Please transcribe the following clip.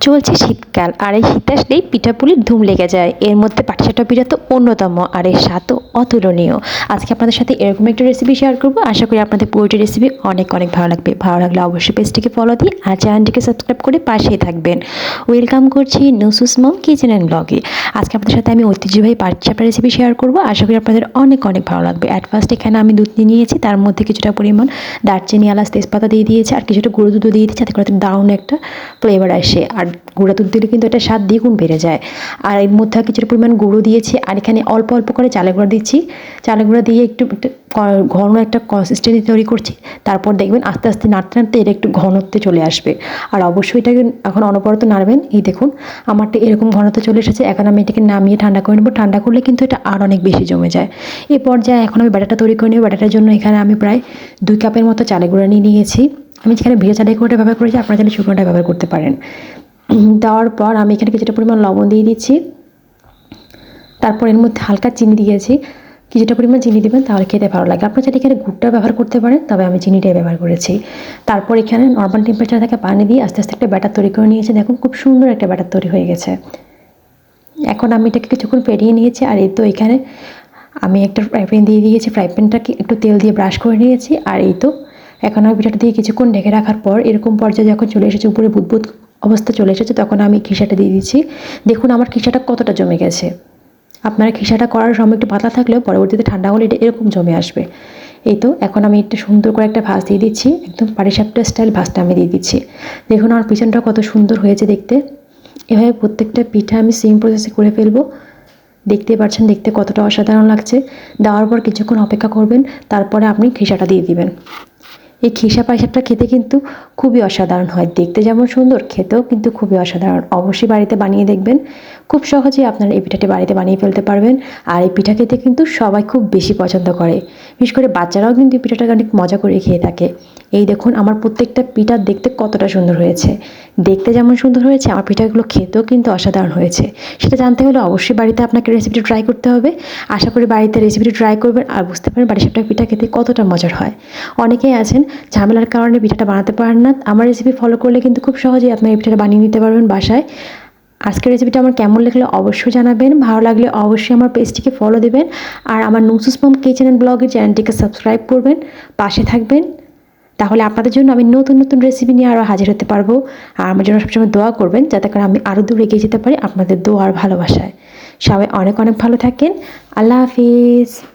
চলছে শীতকাল আর এই শীত আসলেই পিঠাপুলির ধুম লেগে যায়। এর মধ্যে পাটিসাটা পিঠা তো অন্যতম আর এর স্বাদও অতুলনীয়। আজকে আপনাদের সাথে এরকম একটা রেসিপি শেয়ার করব। আশা করি আপনাদের পুরোটি রেসিপি অনেক অনেক ভালো লাগবে। ভালো লাগলে অবশ্যই পেজটিকে ফলো দিই আর চ্যানেলটিকে সাবস্ক্রাইব করে পাশেই থাকবেন। ওয়েলকাম করছি নুসুস মম কিচেন অ্যান্ড ব্লগে আজকে আপনাদের সাথে আমি ঐতিহ্যবাহী পাটিসাপটা রেসিপি শেয়ার করব। আশা করি আপনাদের অনেক অনেক ভালো লাগবে। অ্যাট ফার্স্ট এখানে আমি দুধ নিয়ে নিয়েছি। তার মধ্যে কিছুটা পরিমাণ দারচিনি, এলাচ, তেজপাতা দিয়ে দিয়েছি আর কিছুটা গুঁড়ো দুধও দিয়ে দিয়েছি যাতে করে দারুণ একটা ফ্লেভার আসে। আর গুঁড়া দুধ দিলে কিন্তু এটা স্বাদ দ্বিগুণ বেড়ে যায়। আর এর মধ্যে কিছুটা পরিমাণ গুঁড়ো দিয়েছি আর এখানে অল্প অল্প করে চালে গুঁড়া দিচ্ছি। চালে গুঁড়া দিয়ে একটু ঘন একটা কনসিস্টেন্সি তৈরি করছি। তারপর দেখবেন আস্তে আস্তে নাড়তে নাড়তে এটা একটু ঘনত্বে চলে আসবে। আর অবশ্যই এটাকে এখন অনবরত নাড়বেন। এই দেখুন, আমারটা এরকম ঘনত্ব চলে এসেছে। এখন আমি এটাকে নামিয়ে ঠান্ডা করে নেব। ঠান্ডা করলে কিন্তু এটা আর অনেক বেশি জমে যায়। এই পর্যায়ে এখন আমি ব্যাটারটা তৈরি করে নেব। ব্যাটারটার জন্য এখানে আমি প্রায় দুই কাপের মতো চালে গুঁড়া নিয়ে নিয়েছি। আমি যেখানে ভেজা চালের গুঁড়োটা ব্যবহার করেছি, আপনারা চাইলে শুকনোটা ব্যবহার করতে পারেন। দেওয়ার পর আমি এখানে কিছুটা পরিমাণ লবণ দিয়ে দিচ্ছি। তারপর এর মধ্যে হালকা চিনি দিয়েছি। কিছুটা পরিমাণ চিনি দেবেন, তাহলে খেতে ভালো লাগে। আপনার চাইলে এখানে গুড়টা ব্যবহার করতে পারেন, তবে আমি চিনিটাই ব্যবহার করেছি। তারপর এখানে নর্মাল টেম্পারেচার থেকে পানি দিয়ে আস্তে আস্তে একটা ব্যাটার তৈরি করে নিয়েছি। দেখুন, খুব সুন্দর একটা ব্যাটার তৈরি হয়ে গেছে। এখন আমি এটাকে কিছুক্ষণ পেরিয়ে নিয়েছি, আর এই তো এখানে আমি একটা ফ্রাই প্যান দিয়ে দিয়েছি। ফ্রাই প্যানটাকে একটু তেল দিয়ে ব্রাশ করে নিয়েছি, আর এই তো। এখন আমি পিঠাটা দিয়ে কিছুক্ষণ ঢেকে রাখার পর, এরকম পর্যায়ে যখন চলে এসেছে উপরে বুদবুদ অবস্থা চলে এসেছে, তখন আমি খিসাটা দিয়ে দিচ্ছি। দেখুন, আমার খিসাটা কতটা জমে গেছে। আপনারা খিসাটা করার সময় একটু পাতলা থাকলেও পরবর্তীতে ঠান্ডা হলে এটা এরকম জমে আসবে। এই তো, এখন আমি একটু সুন্দর করে একটা ভাজ দিয়ে দিচ্ছি, একদম পাটিসাপটা স্টাইল ভাজটা আমি দিয়ে দিচ্ছি। দেখুন, আমার পিছনটা কত সুন্দর হয়েছে দেখতে। এভাবে প্রত্যেকটা পিঠা আমি সেম প্রসেসে করে ফেলব। দেখতে পাচ্ছেন, দেখতে কতটা অসাধারণ লাগছে। দেওয়ার পর কিছুক্ষণ অপেক্ষা করবেন, তারপরে আপনি খিসাটা দিয়ে দিবেন। এই খেসা পায়সাটা খেতে কিন্তু খুবই অসাধারণ হয়। দেখতে যেমন সুন্দর, খেতেও কিন্তু খুবই অসাধারণ। অবশ্যই বাড়িতে বানিয়ে দেখবেন। খুব সহজেই আপনারা এই পিঠাটি বাড়িতে বানিয়ে ফেলতে পারবেন। আর এই পিঠা খেতে কিন্তু সবাই খুব বেশি পছন্দ করে। বিশেষ করে বাচ্চারাও কিন্তু এই পিঠাটাকে অনেক মজা করে খেয়ে থাকে। এই দেখুন, আমার প্রত্যেকটা পিঠা দেখতে কতটা সুন্দর হয়েছে। দেখতে যেমন সুন্দর হয়েছে আমার পিঠাগুলো খেতেও কিন্তু অসাধারণ হয়েছে। সেটা জানতে হলে অবশ্যই বাড়িতে আপনাকে রেসিপিটি ট্রাই করতে হবে। আশা করি বাড়িতে রেসিপিটি ট্রাই করবেন আর বুঝতে পারেন বাড়ির সাপটা পিঠা খেতে কতটা মজার হয়। অনেকেই আছেন, ঝামেলার কারণে পিঠাটা বানাতে পারেন না। আমার রেসিপি ফলো করলে কিন্তু খুব সহজেই আপনার এই পিঠাটা বানিয়ে নিতে পারবেন বাসায়। আজকের রেসিপিটা আমার কেমন লাগলে অবশ্যই জানাবেন। ভালো লাগলে অবশ্যই আমার পেজটিকে ফলো দেবেন। আর আমার নুসুস মম কিচেন অ্যান্ড ব্লগের চ্যানেলটিকে সাবস্ক্রাইব করবেন। পাশে থাকবেন। তাহলে আপনাদের জন্য আমি নতুন নতুন রেসিপি নিয়ে আরও হাজির হতে পারব। আর আমার জন্য সবসময় দোয়া করবেন, যাতে করে আমি আরও দূরে এগিয়ে যেতে পারি আপনাদের দোয়া আর ভালোবাসায়। সবাই অনেক অনেক ভালো থাকেন। আল্লাহ হাফিজ।